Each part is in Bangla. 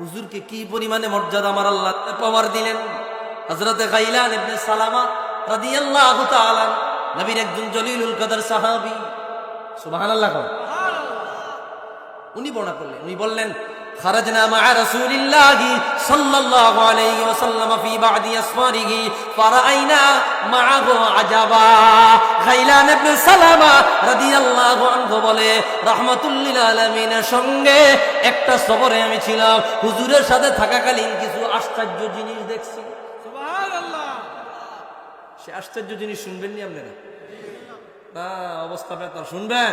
হুজুরকে কি পরিমাণে মর্যাদা আমার আল্লাহ পাওয়ার দিলেন? নবীর একজন জলিলুল কদর উনি বর্ণনা করলেন, উনি বললেন خرجنا مع رسول الله صلى الله عليه وسلم في بعض أسفاره فرأينا معه عجبا غيلان ابن سلامة رضي الله عنه বলে রহমাতুল্লিল আলমিনের সঙ্গে একটা সফরে আমি ছিলাম হুজুরের সাথে থাকাকালীন কিছু আশ্চর্য জিনিস দেখছি সে আশ্চর্য জিনিস শুনবেন নি আপনারা না অবস্থা বেতার শুনবেন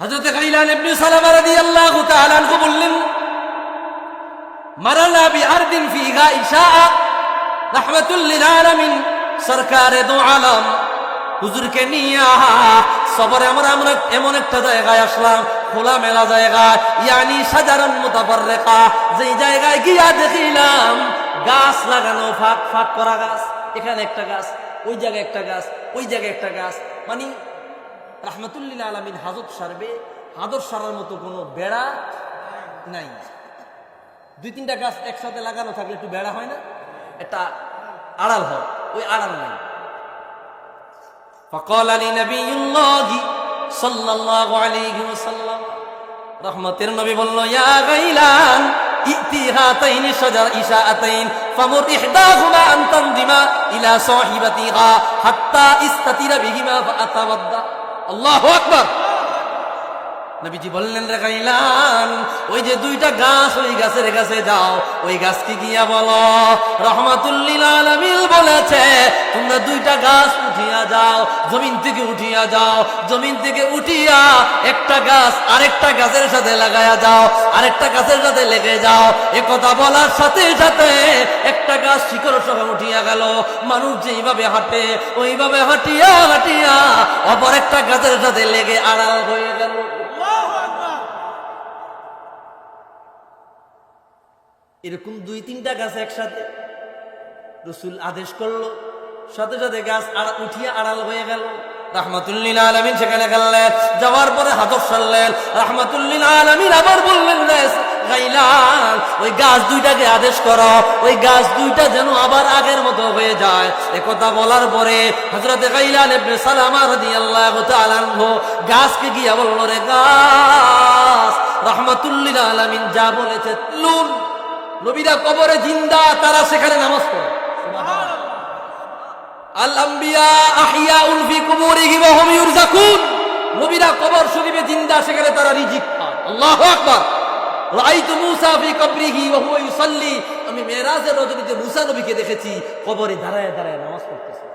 হযরত গাইলান ইবনে সালামা রাদিয়াল্লাহু তাআলা আনহু বললেন, মারানা বিআরদিন ফিহা ইশা রাহমাতুল লিল আলামিন, সরকারে দু আলম, হুজুরকে নিয়ে সবরে আমরা আমরা এমন একটা জায়গায় আসলাম খোলা মেলা জায়গায়, ইয়ানি সাজারান মুতাফাররিকা, যেই জায়গায় গিয়া দেখিলাম, গাছ লাগানো, ফাঁক ফাঁক করা গাছ, এখানে একটা গাছ, ওই জায়গায় একটা গাছ, ওই জায়গায় একটা গাছ মানে রাহমাতুল্লিল আলমিন হাজত সারবে হাদর সারার মতো কোনো বেড়া নাই দুই তিনটা গাছ একসাথে লাগানো থাকলে একটু বেড়া হয় না একটা আড়াল হয় ওই আড়াল নাই فقال لي نبي الله صلى الله عليه وسلم রহমতের নবী বলল ইয়া গাইলান ইতি হাতাইন শাজার ইশাআতাইন ফামুর ইহদাহুমা আন তানদিমা ইলা সাহিবাতিহা হাত্তা ইস্তাতিরা বিহিমা ফাআতাওয়াদ্দা আল্লাহু আকবার। নবীজি বললেন, রে ওই যে দুইটা গাছ ওই গাছের কাছে যাও। ওই গাছকে গিয়া বলো? বলেছে, তোমরা দুইটা গাছ উঠিয়া যাও, জমিন থেকে উঠিয়া যাও। জমিন থেকে উঠিয়া একটা গাছ আরেকটা গাছের সাথে লাগায়া যাও, আরেকটা গাছের সাথে লেগে যাও। এ কথা বলার সাথে সাথে একটা গাছ শিকড় সহ উঠিয়া গেল। মানুষ যেইভাবে হাঁটে, ওইভাবে হাঁটিয়া হাঁটিয়া অপর গাছের সাথে লেগে আড়াল হয়ে গেল। এরকম দুই তিনটা গাছ একসাথে রসুল আদেশ করল। সাথে সাথে গাছ উঠিয়ে আড়াল হয়ে গেল। রাহমাতুল্লিল আলমিন সেখানে গেলেন। যাওয়ার পরে হাতক সারলেন। রাহমাতুল্লিল আলমিন আবার বললেন "রে ওই গাছ দুইটাকে আদেশ করো, ওই গাছ দুইটা যেন আবার আগের মতো হয়ে যায়। এ কথা বলার পরে হজরতে গাইলান ইবনে সালামা তাআলা আনহু গাছকে গিয়া বলল, রে গাছ রাহমাতুল্লিল আলামিন যা বলেছে লুন নবীরা কবরে জিন্দা, তারা সেখানে নামাজ পড়ে। আল আম্বিয়া আহিয়াউল ফি কুবুরিহিম ওয়া হুম ইউরজাকুন। নবীরা কবর শরীফে জিন্দা, সেখানে তারা রিজিক পায়। আল্লাহু আকবার। রাআইতু মূসা ফি কবরিহি ওয়া হুয়া ইউসাল্লি। আমি মূসা নবীকে দেখেছি, কবরে দাঁড়ায় দাঁড়ায় নামাজ পড়তেছে।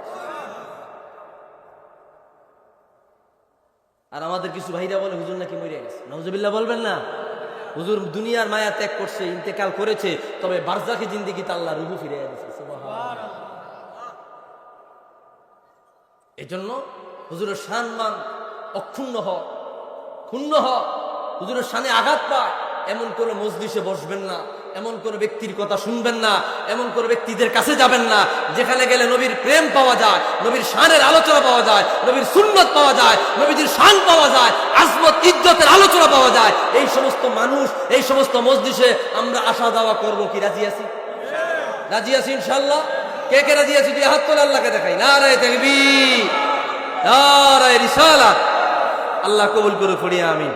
আর আমাদের কিছু ভাইরা বলে, হুজুর নাকি মরে গেছে? বলবেন না। হুজুর দুনিয়ার মায়া ত্যাগ করছে, ইন্তেকাল করেছে, তবে বারজাকি জিন্দিগি আল্লাহ রুহু ফিরে দিয়েছে এজন্য হুজুরের শান মান অক্ষুণ্ণ হ, ক্ষুণ্ণ হ। হুজুরের শানে আঘাত পায়। এমন কোনো মজলিসে বসবেন না, এমন কোন ব্যক্তির কথা শুনবেন না, এমন কোন ব্যক্তিদের কাছে যাবেন না, যেখানে গেলে নবীর প্রেম পাওয়া যায়, নবীর শানের আলোচনা পাওয়া যায়, নবীর সুন্নত পাওয়া যায়, নবীজির শান পাওয়া যায়, আজমত ইজ্জতের আলোচনা পাওয়া যায়। এই সমস্ত মানুষ, এই সমস্ত মজলিসে আমরা আসা যাওয়া করব কি, রাজি আছি? রাজি আছি ইনশাল্লাহ কে কে রাজি আছি? তুই হাত তোলে আল্লাহকে দেখাই। না রে তেলবি না রে রিসালাত। আল্লাহ কবুল করে পড়িয়া আমি